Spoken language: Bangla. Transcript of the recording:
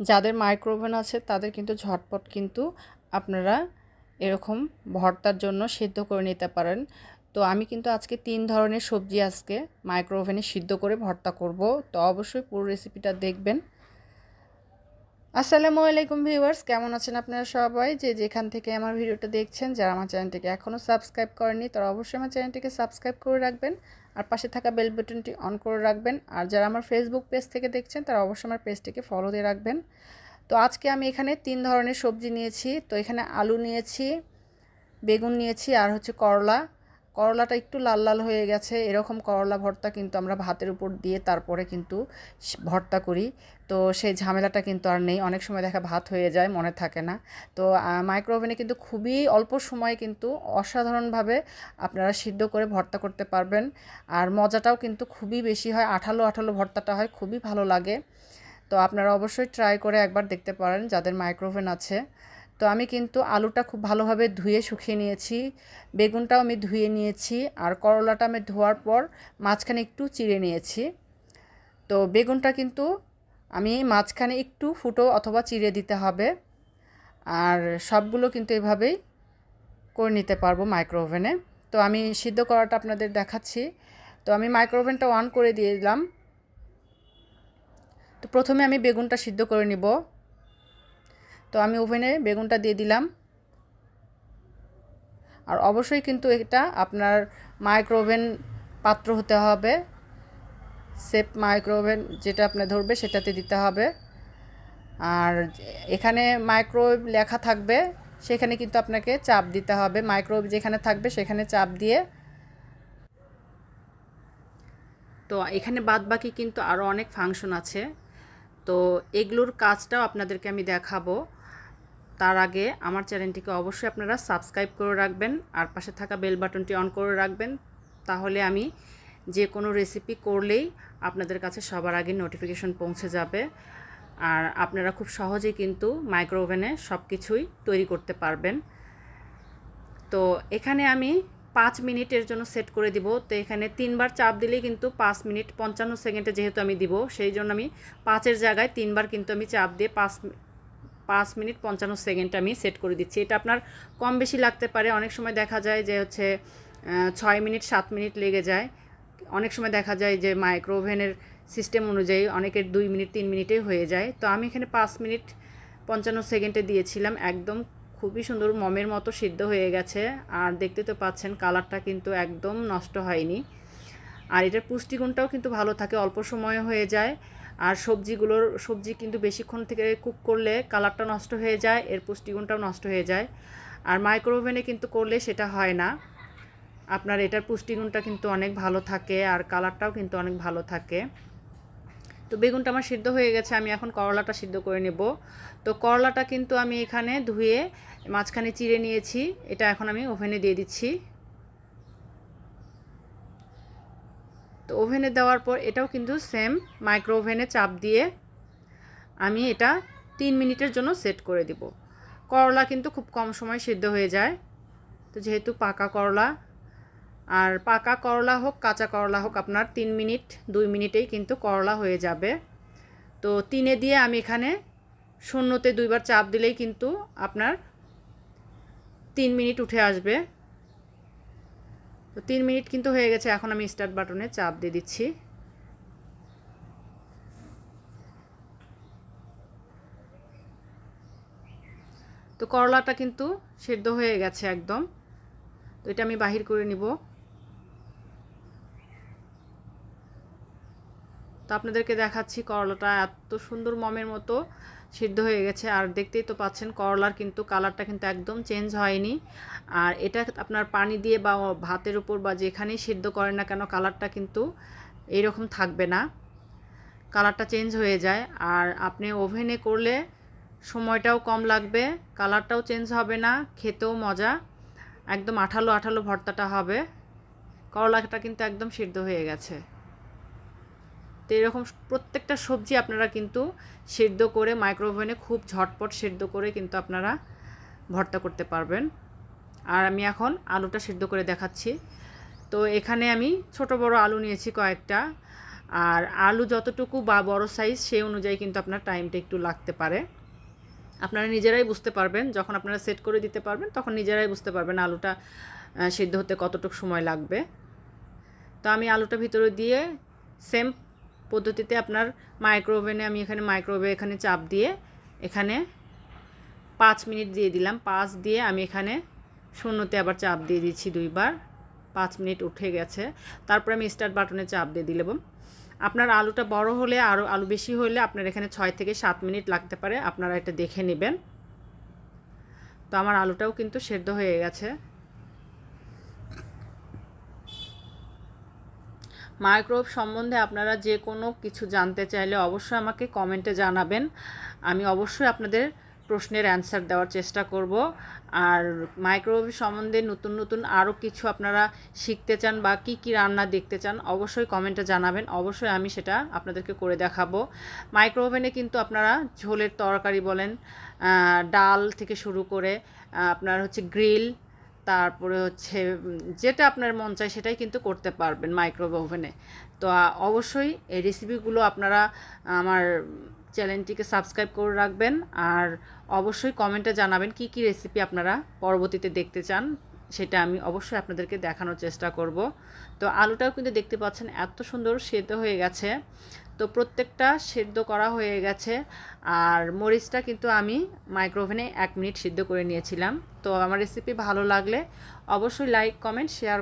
যাদের মাইক্রোওভেন আছে, তাদের কিন্তু ঝটপট কিন্তু আপনারা এরকম ভর্তার জন্য সিদ্ধ করে নিতে পারেন। তো আমি কিন্তু আজকে তিন ধরনের সবজি আজকে মাইক্রোওভেনে সিদ্ধ করে ভর্তা করব। তো অবশ্যই পুরো রেসিপিটা দেখবেন। আসসালামু আলাইকুম ভিউয়ার্স, কেমন আছেন আপনারা সবাই? যে যেখান থেকে আমার ভিডিওটা দেখছেন, যারা আমার চ্যানেলটিকে এখনও সাবস্ক্রাইব করেনি তারা অবশ্যই আমার চ্যানেলটিকে সাবস্ক্রাইব করে রাখবেন আর পাশে থাকা বেল বাটনটি অন করে রাখবেন। আর যারা আমার ফেসবুক পেজ থেকে দেখছেন, তারা অবশ্যই আমার পেজটিকে ফলো দিয়ে রাখবেন। তো আজকে আমি এখানে তিন ধরনের সবজি নিয়েছি। তো এখানে আলু নিয়েছি, বেগুন নিয়েছি আর হচ্ছে করলা। করলাটা একটু লাল লাল হয়ে গেছে, এরকম করলা ভর্তা কিন্তু আমরা ভাতের উপর দিয়ে তারপরে কিন্তু ভর্তা করি। তো সেই ঝামেলাটা কিন্তু আর নেই, অনেক সময় দেখা ভাত হয়ে যায়, মনে থাকে না। তো মাইক্রোওভেনে কিন্তু খুবই অল্প সময়ে কিন্তু অসাধারণভাবে আপনারা সিদ্ধ করে ভর্তা করতে পারবেন। আর মজাটাও কিন্তু খুবই বেশি হয়, আঠালো আঠালো ভর্তাটা হয়, খুবই ভালো লাগে। তো আপনারা অবশ্যই ট্রাই করে একবার দেখতে পারেন, যাদের মাইক্রোওভেন আছে। তো আমি কিন্তু আলুটা খুব ভালোভাবে ধুয়ে শুকিয়ে নিয়েছি, বেগুনটাও আমি ধুয়ে নিয়েছি আর করলাটা আমি ধোয়ার পর মাঝখানে একটু চিড়ে নিয়েছি। তো বেগুনটা কিন্তু আমি মাঝখানে একটু ফুটো অথবা চিড়ে দিতে হবে আর সবগুলো কিন্তু এভাবেই করে নিতে পারব মাইক্রোওভেনে। তো আমি সিদ্ধ করাটা আপনাদের দেখাচ্ছি। তো আমি মাইক্রোওভেনটা অন করে দিয়ে দিলাম। তো প্রথমে আমি বেগুনটা সিদ্ধ করে নিব। তো আমি ওভেনে বেগুনটা দিয়ে দিলাম। আর অবশ্যই কিন্তু এটা আপনার মাইক্রোওভেন পাত্র হতে হবে। সেফ মাইক্রোওভেন যেটা আপনার ধরবে সেটাতে দিতে হবে। আর এখানে মাইক্রোওয়েভ লেখা থাকবে, সেখানে কিন্তু আপনাকে চাপ দিতে হবে। মাইক্রোওয়েভ যেখানে থাকবে সেখানে চাপ দিয়ে। তো এখানে বাদ বাকি কিন্তু আরও অনেক ফাংশন আছে। তো এগুলোর কাজটাও আপনাদেরকে আমি দেখাবো। তার আগে আমার চ্যানেলটিকে অবশ্যই আপনারা সাবস্ক্রাইব করে রাখবেন আর পাশে থাকা বেল বাটনটি অন করে রাখবেন। তাহলে আমি যে কোনো রেসিপি করলেই আপনাদের কাছে সবার আগে নোটিফিকেশন পৌঁছে যাবে। আর আপনারা খুব সহজেই কিন্তু মাইক্রোওভেনে সব কিছুই তৈরি করতে পারবেন। তো এখানে আমি পাঁচ মিনিটের জন্য সেট করে দিব। তো এখানে তিনবার চাপ দিলেই কিন্তু পাঁচ মিনিট পঞ্চান্ন সেকেন্ডে যেহেতু আমি দিব, সেই জন্য আমি পাঁচের জায়গায় তিনবার কিন্তু আমি চাপ দিয়ে পাঁচ পাঁচ মিনিট পঞ্চান্ন সেকেন্ড আমি সেট করে দিচ্ছি। এটা আপনার কম বেশি লাগতে পারে। অনেক সময় দেখা যায় যে হচ্ছে ছয় মিনিট, সাত মিনিট লেগে যায়। অনেক সময় দেখা যায় যে মাইক্রোওভেনের সিস্টেম অনুযায়ী অনেকের দুই মিনিট, তিন মিনিটেই হয়ে যায়। তো আমি এখানে পাঁচ মিনিট পঞ্চান্ন সেকেন্ডে দিয়েছিলাম। একদম খুবই সুন্দর মমের মতো সিদ্ধ হয়ে গেছে। আর দেখতে তো পাচ্ছেন, কালারটা কিন্তু একদম নষ্ট হয়নি। আর এটার পুষ্টিগুণটাও কিন্তু ভালো থাকে। অল্প সময়ে হয়ে যায়। আর সবজিগুলোর, সবজি কিন্তু বেশিক্ষণ থেকে কুক করলে কালারটা নষ্ট হয়ে যায়, এর পুষ্টিগুণটাও নষ্ট হয়ে যায়। আর মাইক্রোওভেনে কিন্তু করলে সেটা হয় না। আপনার এটার পুষ্টিগুণটা কিন্তু অনেক ভালো থাকে আর কালারটাও কিন্তু অনেক ভালো থাকে। তো বেগুনটা আমার সিদ্ধ হয়ে গেছে, আমি এখন করলাটা সিদ্ধ করে নেব। তো করলাটা কিন্তু আমি এখানে ধুয়ে মাঝখানে চিড়ে নিয়েছি, এটা এখন আমি ওভেনে দিয়ে দিচ্ছি। তো ওভেনে দেওয়ার পর এটাও কিন্তু সেম মাইক্রো ওভেনে চাপ দিয়ে আমি এটা তিন মিনিটের জন্য সেট করে দিব। করলা কিন্তু খুব কম সময় সিদ্ধ হয়ে যায়। তো যেহেতু পাকা করলা, আর পাকা করলা হোক, কাঁচা করলা হোক, আপনার তিন মিনিট, দুই মিনিটেই কিন্তু করলা হয়ে যাবে। তো তিনে দিয়ে আমি এখানে শূন্যতে দুইবার চাপ দিলেই কিন্তু আপনার তিন মিনিট উঠে আসবে। তো তিন মিনিট কিন্তু হয়ে গেছে, এখন আমি স্টার্ট বাটনে চাপ দিয়ে দিচ্ছি। তো করলাটা কিন্তু সেদ্ধ হয়ে গেছে একদম। তো এটা আমি বাহির করে নিব। তো আপনাদেরকে দেখাচ্ছি করলাটা এত সুন্দর মমের মতো। সিদ্ধ হয়ে গেছে। আর দেখতেই তো পাচ্ছেন, করলার কিন্তু কালারটা কিন্তু একদম চেঞ্জ হয়নি। আর এটা আপনার পানি দিয়ে বা ভাতের উপর বা যেখানেই সিদ্ধ করেন না কেন, কালারটা কিন্তু এইরকম থাকবে না। কালারটা চেঞ্জ হয়ে যায়। আর আপনি ওভেনে করলে সময়টাও কম লাগবে, কালারটাও চেঞ্জ হবে না, খেতেও মজা। একদম আঠালো আঠালো ভর্তাটা হবে। করলাটা কিন্তু একদম সিদ্ধ হয়ে গেছে। তো এরকম প্রত্যেকটা সবজি আপনারা কিন্তু সেদ্ধ করে মাইক্রোওভেনে খুব ঝটপট সেদ্ধ করে কিন্তু আপনারা ভর্তা করতে পারবেন। আর আমি এখন আলুটা সেদ্ধ করে দেখাচ্ছি। তো এখানে আমি ছোট বড় আলু নিয়েছি কয়েকটা। আর আলু যতটুকু বা বড় সাইজ সেই অনুযায়ী কিন্তু আপনার টাইমটা একটু লাগতে পারে। আপনারা নিজেরাই বুঝতে পারবেন, যখন আপনারা সেট করে দিতে পারবেন, তখন নিজেরাই বুঝতে পারবেন আলুটা সিদ্ধ হতে কতটুকু সময় লাগবে। তো আমি আলুটা ভিতরে দিয়ে সেম পদ্ধতিতে আপনার মাইক্রোওভেনে আমি এখানে মাইক্রোওভে এখানে চাপ দিয়ে এখানে পাঁচ মিনিট দিয়ে দিলাম। পাঁচ দিয়ে আমি এখানে শূন্যতে আবার চাপ দিয়ে দিচ্ছি দুইবার। পাঁচ মিনিট উঠে গেছে। তারপরে আমি স্টার্ট বাটনে চাপ দিয়ে দিলাম। আপনার আলুটা বড় হলে আরও আলু বেশি হলে আপনার এখানে ছয় থেকে সাত মিনিট লাগতে পারে। আপনারা এটা দেখে নেবেন। তো আমার আলুটাও কিন্তু সেদ্ধ হয়ে গেছে। মাইক্রোওয়েভ সম্বন্ধে আপনারা যে কোনো কিছু জানতে চাইলে অবশ্যই আমাকে কমেন্টে জানাবেন। আমি অবশ্যই আপনাদের প্রশ্নের অ্যান্সার দেওয়ার চেষ্টা করব। আর মাইক্রোওয়েভ সম্বন্ধে নতুন নতুন আরও কিছু আপনারা শিখতে চান বা কি কি রান্না দেখতে চান, অবশ্যই কমেন্টে জানাবেন। অবশ্যই আমি সেটা আপনাদেরকে করে দেখাবো। মাইক্রোওভেনে কিন্তু আপনারা ঝোলের তরকারি বলেন ডাল থেকে শুরু করে আপনার হচ্ছে গ্রিল তারপরে হচ্ছে যেটা আপনার মন চায় সেটাই কিন্তু করতে পারবেন মাইক্রোওয়েভ ওভেনে তো অবশ্যই এই রেসিপিগুলো আপনারা আমার চ্যানেলটিকে সাবস্ক্রাইব করে রাখবেন। আর অবশ্যই কমেন্টে জানাবেন কি কি রেসিপি আপনারা পরবর্তীতে দেখতে চান। সেটা আমি অবশ্যই আপনাদেরকে দেখানোর চেষ্টা করব। তো আলুটাও কিন্তু দেখতে পাচ্ছেন এত সুন্দর সেদ্ধ হয়ে গেছে। তো প্রত্যেকটা সেদ্ধ করা হয়ে গেছে। আর মরিচটা কিন্তু আমি মাইক্রোওভেনে এক মিনিট সিদ্ধ করে নিয়েছিলাম। তো আমার রেসিপি ভালো লাগলে অবশ্যই লাইক কমেন্ট শেয়ার